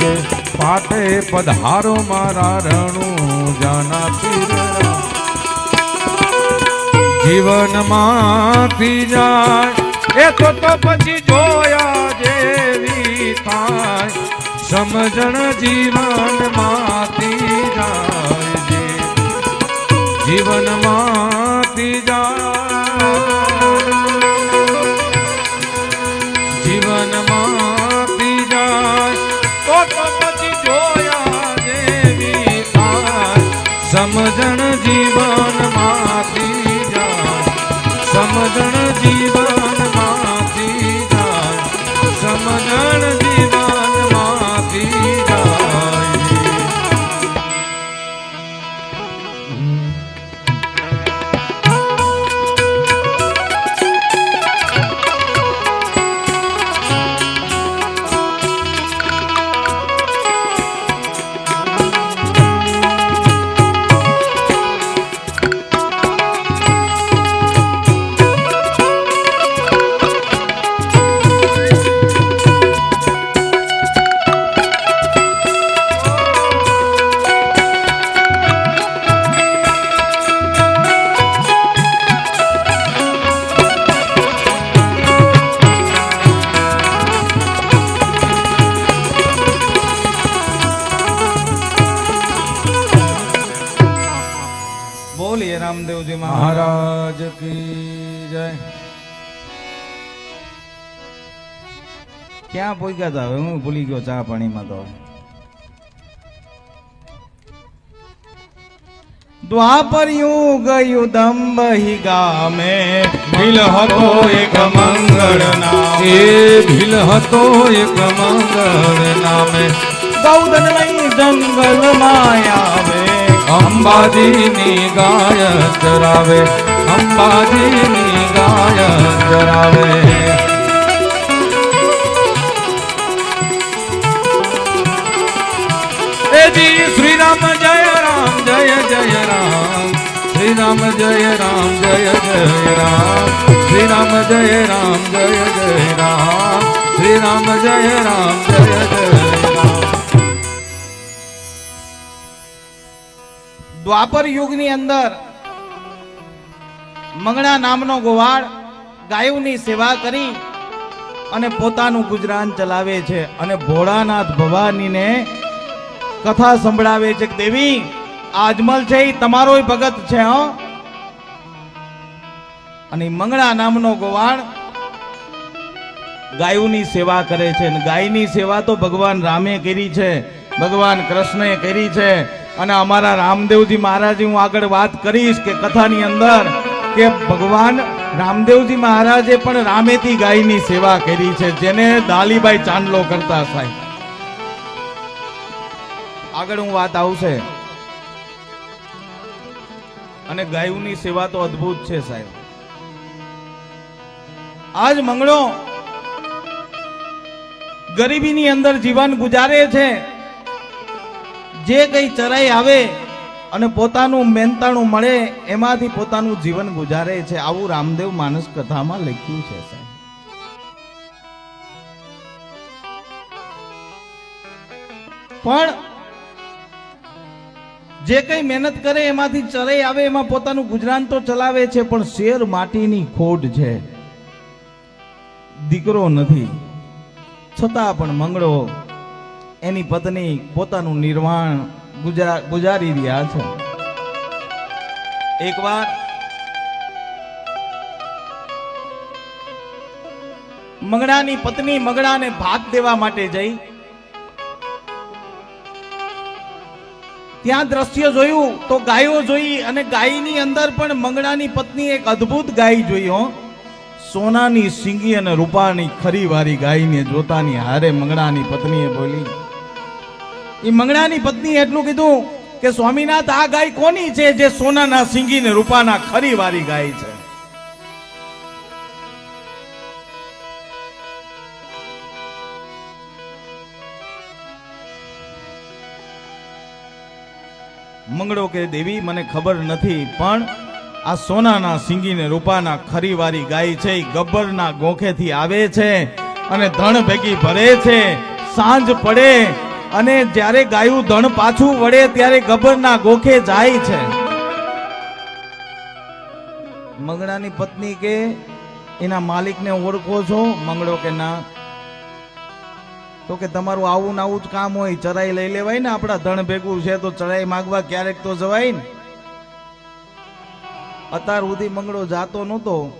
જે પાટે પધારો મારા રણુ જાના જીવનમાં જીવનમાંથી જાય એ તો તો પછી જોયા જેવી થાય. સમજણ જીવનમાંથી જાય જે સમજણ જીવનમાંથી રામદેવજી મહારાજ મહારાજ કી જય. ક્યાં પહોંચ્યા હતા હવે? હું ભૂલી ગયો ચા પાણીમાં તો. દ્વાપર યુગ યુદંબહી ગામે. ભીલ હતો એક મંગળ નામે. એ ભીલ હતો એક મંગળ નામે. ગૌદનમય જંગલ આવે અંબાજીની ગાય ચરાવે અંબાજીની ગાય એજી શ્રી રામ જય રામ, જય જય રામ. શ્રી રામ જય રામ, જય જય રામ. શ્રી રામ જય રામ, જય જય રામ. શ્રી જય રામ, જય જય દ્વાપર યુગની અંદર મંગળા નામનો ગોવાળ ગાયોની સેવા કરી અને પોતાનું ગુજરાન ચલાવે છે અને ભોળાનાથ ભવાનીને કથા સંભળાવે છે કે, દેવી, આજમલ છે એ તમારો ભગત છે, હો. અને મંગળા નામનો ગોવાળ ગાયોની સેવા કરે છે. અને ગાયની સેવા તો ભગવાન રામે કરી છે. ભગવાન કૃષ્ણે કરી છે. અને અમારા રામદેવજી મહારાજની હું આગળ વાત કરીશ કે કથાની અંદર કે ભગવાન રામદેવજી મહારાજે પણ રામેતી ગાયની સેવા કરી છે, જેને દાલીબાઈ ચાંદલો કરતા સાહેબ. આગળ હું વાત આવશે. અને ગાયોની સેવા તો અદ્ભુત છે સાહેબ. આજ મંગળો ગરીબીની અંદર જીવન ગુજારે છે. જે કઈ ચરાઈ આવે અને પોતાનું મહેનતાણું મળે, એમાંથી પોતાનું જીવન ગુજારે છે. આવું રામદેવ માનસ કથામાં લખ્યું છે પણ જે કઈ મહેનત કરે, એમાંથી ચરાઈ આવે, એમાં પોતાનું ગુજરાન તો ચલાવે છે, પણ શેર માટીની ખોટ છે. દીકરો નથી. છતાં પણ મંગળો એની પત્ની પોતાનું નિર્વાણ ગુજરા રહ્યા છે. એકવાર મંગળાની પત્ની મંગળાને ભાગ દેવા માટે જઈ, ત્યાં દ્રશ્ય જોયું તો ગાયો જોઈ અને ગાયની અંદર પણ મંગળાની પત્ની એક અદ્ભુત ગાય જોઈ હો. સોનાની સિંગી અને રૂપાની ખરી વારી ગાયને જોતાની હારે મંગળાની પત્નીએ બોલી એ મંગળાની પત્ની એટલું કીધું કે સ્વામીનાથ આ ગાય કોની છે જે સોનાના સિંગી ને રૂપાના ખરી વારી ગાય છે? મંગળો કે દેવી, મને ખબર નથી, પણ આ સોનાના સિંગીને રૂપાના ખરીવારી ગાય છે, ઈ ગબ્બરના ગોખેથી આવે છે અને ધણ ભેગી ભરે છે, સાંજ પડે અને જ્યારે ગાયું ધણ પાછું વળે ત્યારે ગબરના ગોખે જાય છે. મંગળાની પત્ની કે એના માલિકને ઓળખો છો? મંગળો કે ના? તો કે તમારું આવું ને આવું જ કામ હોય, ચરાઈ લઈ લેવાય ને આપણા ધણ ભેગું છે તો ચરાઈ માગવા ક્યારેક તો જવાય ને. અત્યાર સુધી મંગળો જાતો નહોતો.